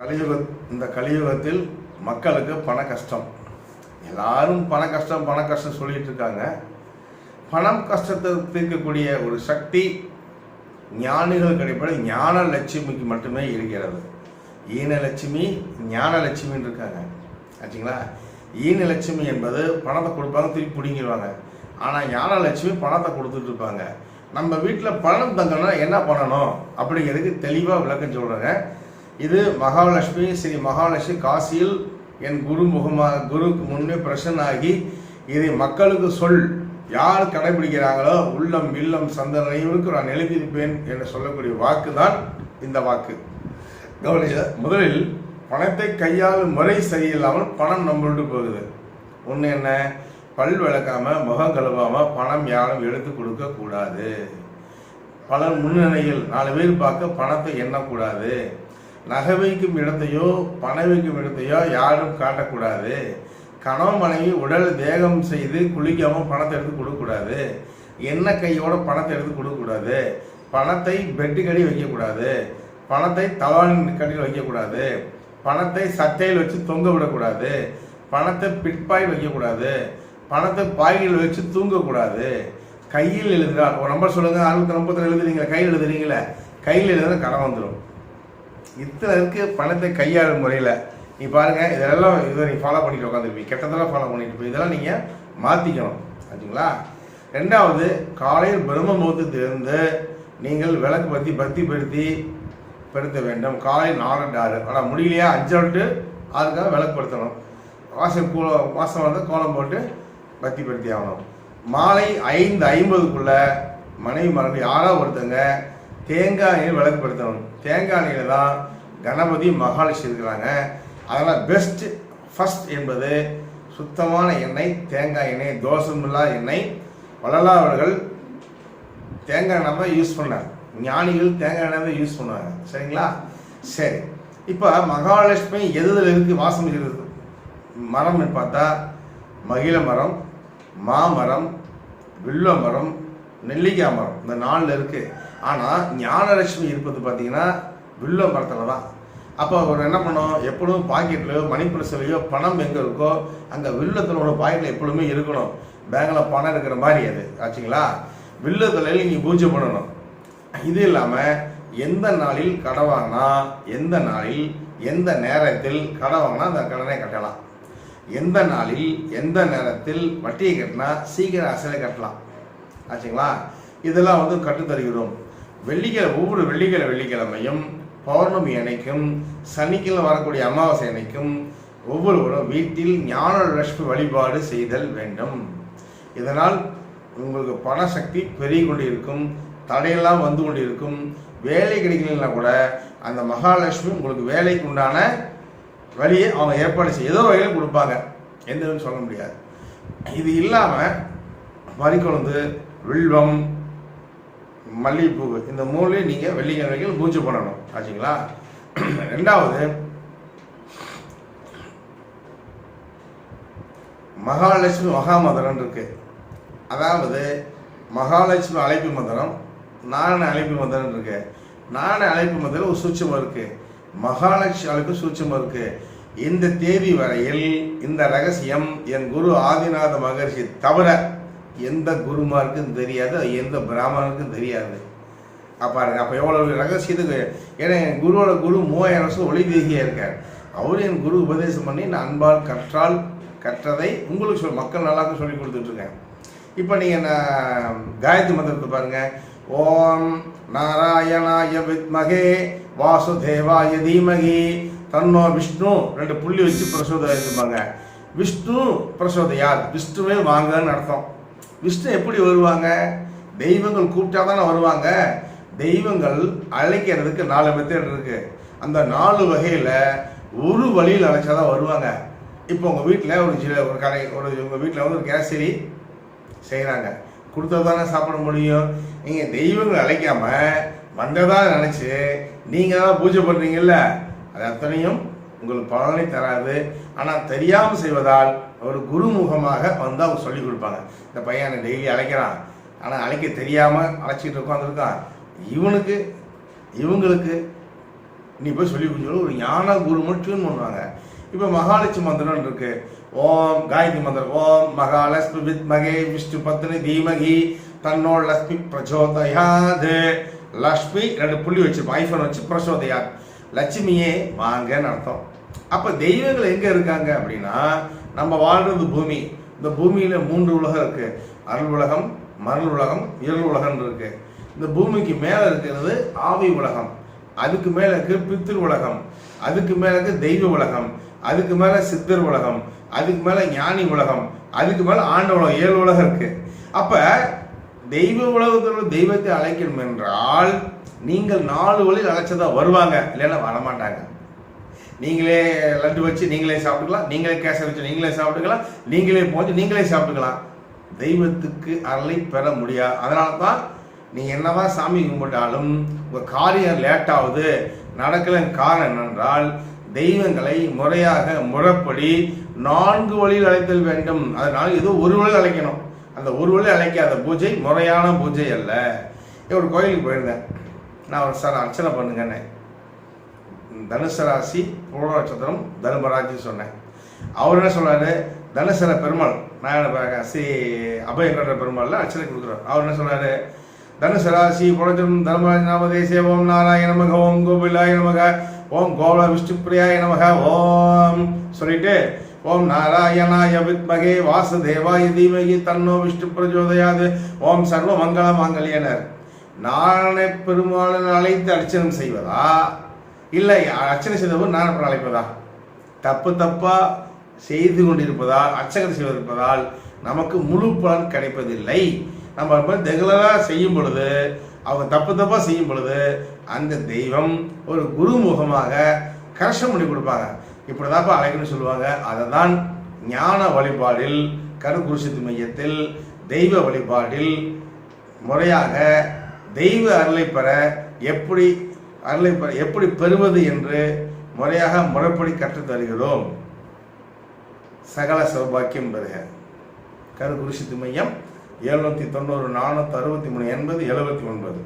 கலியுக இந்த கலியுகத்தில் மக்களுக்கு பண கஷ்டம். எல்லாரும் பண கஷ்டம் பண கஷ்டம் சொல்லிட்டு இருக்காங்க. பணம் கஷ்டத்தை தீர்க்கக்கூடிய ஒரு சக்தி ஞானிகள் கிடைப்பது ஞான லட்சுமிக்கு மட்டுமே இருக்கிறது. ஈன லட்சுமி ஞான லட்சுமின்னு இருக்காங்க. ஆச்சுங்களா? ஈன லட்சுமி என்பது பணத்தை கொடுப்பாங்க திருப்பி பிடிங்கிடுவாங்க. ஆனால் ஞான லட்சுமி பணத்தை கொடுத்துட்டு இருப்பாங்க. நம்ம வீட்டில் பணம் தங்கணும்னா என்ன பண்ணணும்? அப்படிங்கிறதுக்கு தெளிவாக விளக்கம் சொல்கிறேங்க இது மகாலட்சுமி ஸ்ரீ மகாலட்சுமி காசியில் என் குரு முகமா குருக்கு முன்னே பிரசன்னாகி இதை மக்களுக்கு சொல். யார் கடைபிடிக்கிறாங்களோ உள்ளம் இல்லம் சந்தனைகளுக்கு நான் எழுதியிருப்பேன் என்று சொல்லக்கூடிய வாக்கு தான் இந்த வாக்கு. கவனிச்ச முதலில் பணத்தை கையாளும் முறை சரியில்லாமல் பணம் நம்பிட்டு போகுது. ஒன்று என்ன? பல் விளக்காம முகம் கழுவாம பணம் யாரும் எடுத்து கொடுக்க கூடாது. பலர் முன்னணியில் நாலு பேர் பார்க்க பணத்தை எண்ணக்கூடாது. நகை வைக்கும் இடத்தையோ பணம் வைக்கும் இடத்தையோ யாரும் காட்டக்கூடாது. கணவன் மனைவி உடல் தேகம் செய்து குளிக்காமல் பணத்தை எடுத்து கொடுக்கக்கூடாது. எண்ணெய் கையோட பணத்தை எடுத்து கொடுக்கக்கூடாது. பணத்தை பெட்டு கடி வைக்கக்கூடாது. பணத்தை தவாலின் கடியில் வைக்கக்கூடாது. பணத்தை சட்டையில் வச்சு தொங்க விடக்கூடாது. பணத்தை பிட்பாய் வைக்கக்கூடாது. பணத்தை பாய்கள் வச்சு தூங்கக்கூடாது. கையில் எழுதுகிறார் ஒரு நம்பர் சொல்லுங்கள் அறுபத்தி நம்பத்தில் எழுதுறீங்களா? கையில் எழுதுறீங்களே? கையில் எழுதுனா கடன் வந்துடும் இத்தனை இருக்குது பணத்தை கையாளும் முறையில். நீ பாருங்க இதெல்லாம் இதை நீ ஃபாலோ பண்ணிட்டு உட்காந்துருப்பீங்க கெட்டதெல்லாம் ஃபாலோ பண்ணிட்டு இதெல்லாம் நீங்கள் மாற்றிக்கணும் ஆச்சுங்களா ரெண்டாவது காலையில் பிரம்ம முகூர்த்தத்திலிருந்து நீங்கள் விளக்கு பற்றி பத்தி படுத்தி படுத்த வேண்டும். காலை நாலு ஆறு. ஆனால் முடியலையா? அஞ்சு டு ஆறுக்காக விளக்கு படுத்தணும். வாசல் கூல வாசம் வந்து கோலம் போட்டு பத்தி படுத்தி ஆகணும். மாலை ஐந்து ஐம்பதுக்குள்ளே மனைவி மரபு யாராவது ஒருத்தங்க தேங்காய் எண்ணெய் விளக்கு படுத்தணும். தேங்காய் எண்ணெயில் தான் கணபதி மகாலட்சுமி இருக்கிறாங்க அதனால் பெஸ்ட் ஃபஸ்ட் என்பது சுத்தமான எண்ணெய் தேங்காய் எண்ணெய் தோசமில்லா எண்ணெய். வள்ளலார் அவர்கள் தேங்காய் எண்ணெய் தான் யூஸ் பண்ணாங்க ஞானிகள் தேங்காய் எண்ணெய் தான் யூஸ் பண்ணுவாங்க. சரிங்களா? சரி. இப்போ மகாலட்சுமி எதுல இருக்கு? வாசம் இருக்கிறது மரம்னு பார்த்தா மகிழ மரம் மாமரம் வில்வ மரம் நெல்லிக்காய் மரம். இந்த நாலில் இருக்குது ஆனால் ஞானலட்சுமி இருப்பது பார்த்தீங்கன்னா வில்ல மரத்தில் தான் அப்போ அவர் என்ன பண்ணோம்? எப்பொழுதும் பாக்கெட்லையோ மணிப்பிரசிலையோ பணம் எங்கே இருக்கோ அங்கே வில்லத்தினோட பாக்கெட்டில் எப்பொழுதுமே இருக்கணும். பேங்கில் பணம் இருக்கிற மாதிரி அது. ஆச்சுங்களா? வில்லத்தில் நீங்கள் பூஜை பண்ணணும். இது இல்லாமல் எந்த நாளில் கடை வாங்கினா எந்த நாளில் எந்த நேரத்தில் கடை வாங்கினா அந்த கடனை கட்டலாம். எந்த நாளில் எந்த நேரத்தில் வட்டியை கட்டினா சீக்கிரம் அசலை கட்டலாம். ஆச்சுங்களா? இதெல்லாம் வந்து கற்றுத்தருகிறோம். வெள்ளிக்கிழமை ஒவ்வொரு வெள்ளிக்கிழமை வெள்ளிக்கிழமையும் பௌர்ணமி அன்னைக்கும் சனிக்கிழமை வரக்கூடிய அமாவாசை அன்னைக்கும் ஒவ்வொருவரும் வீட்டில் ஞான லட்சுமி வழிபாடு செய்தல் வேண்டும். இதனால் உங்களுக்கு பண சக்தி பெருகி கொண்டிருக்கும் தடையெல்லாம் வந்து கொண்டிருக்கும். வேலை கிடைக்கலன்னா கூட அந்த மகாலட்சுமி உங்களுக்கு வேலைக்கு உண்டான வழியை அவங்க ஏற்பாடு செய்ய ஏதோ வகையில் கொடுப்பாங்க. எந்த சொல்ல முடியாது. இது இல்லாமல் மறிக்கொழுந்து வில்வம் மல்லிகைப்பூ. இந்த மூணுலையும் நீங்கள் வெள்ளிக்கிழமைகள் பூஜை பண்ணணும். ஆச்சுங்களா? ரெண்டாவது மகாலட்சுமி மகாமந்திரம் இருக்கு. அதாவது மகாலட்சுமி அழைப்பு மந்திரம் நாராயண அழைப்பு மந்திரம் இருக்கு. நாராயண அழைப்பு மந்திரம் ஒரு சூட்சமம் இருக்கு. மகாலட்சுமி அழைப்பு சூட்சமம் இருக்கு. இந்த தேதி வரையில் இந்த ரகசியம் என் குரு ஆதிநாத மகர்ஷி தவிர எந்த குருமாருக்கும் தெரியாது எந்த பிராமணனுக்கும் தெரியாது. அப்ப அப்போ எவ்வளோ ரகசியத்துக்கு ஏன்னா என் குருவோட குரு மூவாயிரம் வருஷம் ஒளி தேகியாக இருக்கார். அவரு என் குரு உபதேசம் பண்ணி நான் அன்பால் கற்றால் கற்றதை உங்களுக்கு சொல் மக்கள் நல்லா சொல்லி கொடுத்துட்ருக்கேன் இப்போ நீங்கள் நான் காயத்ரி மந்திரத்தை பாருங்க. ஓம் நாராயணாய வித்மகே வாசுதேவாய தீமகி. தன்னோ விஷ்ணு ரெண்டு புள்ளி வச்சு பிரசோதம் இருப்பாங்க விஷ்ணு பிரசோதம் யார்? விஷ்ணுவே வாங்கன்னு அர்த்தம். விஷ்ணு எப்படி வருவாங்க? தெய்வங்கள் கூப்பிட்டா தானே வருவாங்க. தெய்வங்கள் அழைக்கிறதுக்கு நாலு மெத்தட் இருக்கு. அந்த நாலு வகையில் ஒரு வழியில் அழைச்சாதான் வருவாங்க. இப்போ உங்கள் வீட்டில் ஒரு சில ஒரு கடை ஒரு உங்கள் வீட்டில் வந்து ஒரு கேசரி செய்கிறாங்க கொடுத்தது தானே சாப்பிட முடியும். நீங்கள் தெய்வங்கள் அழைக்காம வந்ததாக நினச்சி நீங்கள் தான் பூஜை பண்ணுறீங்கல்ல அது அத்தனையும் உங்களுக்கு பலனை தராது. ஆனால் தெரியாமல் செய்வதால் ஒரு குருமுகமாக வந்து அவங்க சொல்லி கொடுப்பாங்க. இந்த பையனை டெய்லி அழைக்கிறான். ஆனால் அழைக்க தெரியாமல் அழைச்சிட்டு உட்காந்துருக்கான் இவனுக்கு இவங்களுக்கு நீ போய் சொல்லி கொடுத்து ஒரு ஞான குரு மட்டும் பண்ணுவாங்க இப்போ மகாலட்சுமி மந்திரம் இருக்கு. ஓம் காயத்ரி மந்திரம். ஓம் மகாலட்சுமி வித் மகே விஷ்ணு பத்னி தீமகி தன்னோட லட்சுமி பிரச்சோதயாது. லக்ஷ்மி ரெண்டு புள்ளி வச்சிருப்போம் ஐஃபோன் வச்சு பிரச்சோதயாத். லட்சுமியே வாங்கன்னு அர்த்தம். அப்போ தெய்வங்கள் எங்கே இருக்காங்க அப்படின்னா நம்ம வாழ்றது பூமி. இந்த பூமியில் மூன்று உலகம் இருக்கு. அருள் உலகம் மருள் உலகம் இருள் உலகம் இருக்கு. இந்த பூமிக்கு மேலே இருக்கிறது ஆவி உலகம். அதுக்கு மேலே இருக்கு பித்திரு உலகம். அதுக்கு மேலே இருக்கு தெய்வ உலகம். அதுக்கு மேலே சித்தர் உலகம். அதுக்கு மேலே ஞானி உலகம். அதுக்கு மேலே ஆண்ட உலகம் ஏழு உலகம் இருக்கு. அப்போ தெய்வ உலகத்தில் தெய்வத்தை அழைக்கணும் என்றால் நீங்கள் நாலு வழியில் அழைச்சதா வருவாங்க இல்லைன்னா வரமாட்டாங்க. நீங்களே லட்டு வச்சு நீங்களே சாப்பிட்டுக்கலாம் நீங்களே கேச வச்சு நீங்களே சாப்பிட்டுக்கலாம் நீங்களே போஞ்சு நீங்களே சாப்பிட்டுக்கலாம். தெய்வத்துக்கு அருளை பெற முடியாது அதனால தான் நீங்கள் என்னதான் சாமி கும்பிட்டாலும் உங்கள் காரியம் லேட் ஆகுது. காரணம் என்னென்றால் தெய்வங்களை முறையாக முறைப்படி நான்கு வழியில் அழைத்தல் வேண்டும். அதனால் ஏதோ ஒரு வழியில் அழைக்கணும். அந்த ஒரு வழி அழைக்காத பூஜை முறையான பூஜை அல்ல. ஒரு கோயிலுக்கு போயிருந்தேன். நான் ஒரு சார் அர்ச்சனை பண்ணுங்கன்னு. தனுசு ராசி பூர்ண நட்சத்திரம் தர்மராஜி சொன்னேன். அவர் என்ன சொல்கிறாரு தனுசர பெருமாள். நான் என்ன ஸ்ரீ அபயங்கர பெருமாள்ல அர்ச்சனை கொடுக்குறேன் அவர் என்ன சொல்கிறாரு தனுசு ராசி புரோஜம் தர்மராஜ் நாமதேசே ஓம் நாராயண நமக ஓம் கோபிலாய நமக ஓம் கோவல விஷ்ணு பிரியாய நமக ஓம் சொல்லிட்டு ஓம் நாராயணாய வித்மகே வாசுதேவாய தீமகி தன்னோ விஷ்ணு பிரஜோதயாது ஓம் சர்வ மங்கள மாங்கல்யனர். நானே பெருமாளன் அழைத்து அர்ச்சனம் செய்வதா? இல்லை அர்ச்சனை செய்தவர் அப்புறம் அழைப்பதா? தப்பு தப்பா செய்து கொண்டிருப்பதால் அர்ச்சனை செய்வதற்பதால் நமக்கு முழு பலன் கிடைப்பதில்லை. நம்ம ரெகுலராக செய்யும் பொழுது அவங்க தப்பு தப்பாக செய்யும் பொழுது அந்த தெய்வம் ஒரு குருமுகமாக கரெக்ஷன் பண்ணி கொடுப்பாங்க. இப்படி தான்ப்பா அழைக்கணும்னு சொல்லுவாங்க. அதை தான் ஞான வழிபாடில் கருகுருஷத்து மையத்தில் தெய்வ வழிபாடில் முறையாக தெய்வ அருளை பெற எப்படி அருளை பெற எப்படி பெறுவது என்று முறையாக முறைப்படி கற்றுத் தருகிறோம். சகல சௌபாக்கியம் பெறுக. கருகுருஷத்து மையம் எழுநூற்றி தொண்ணூறு நானூற்றி அறுபத்தி மூணு எண்பது எழுபத்தி ஒன்பது.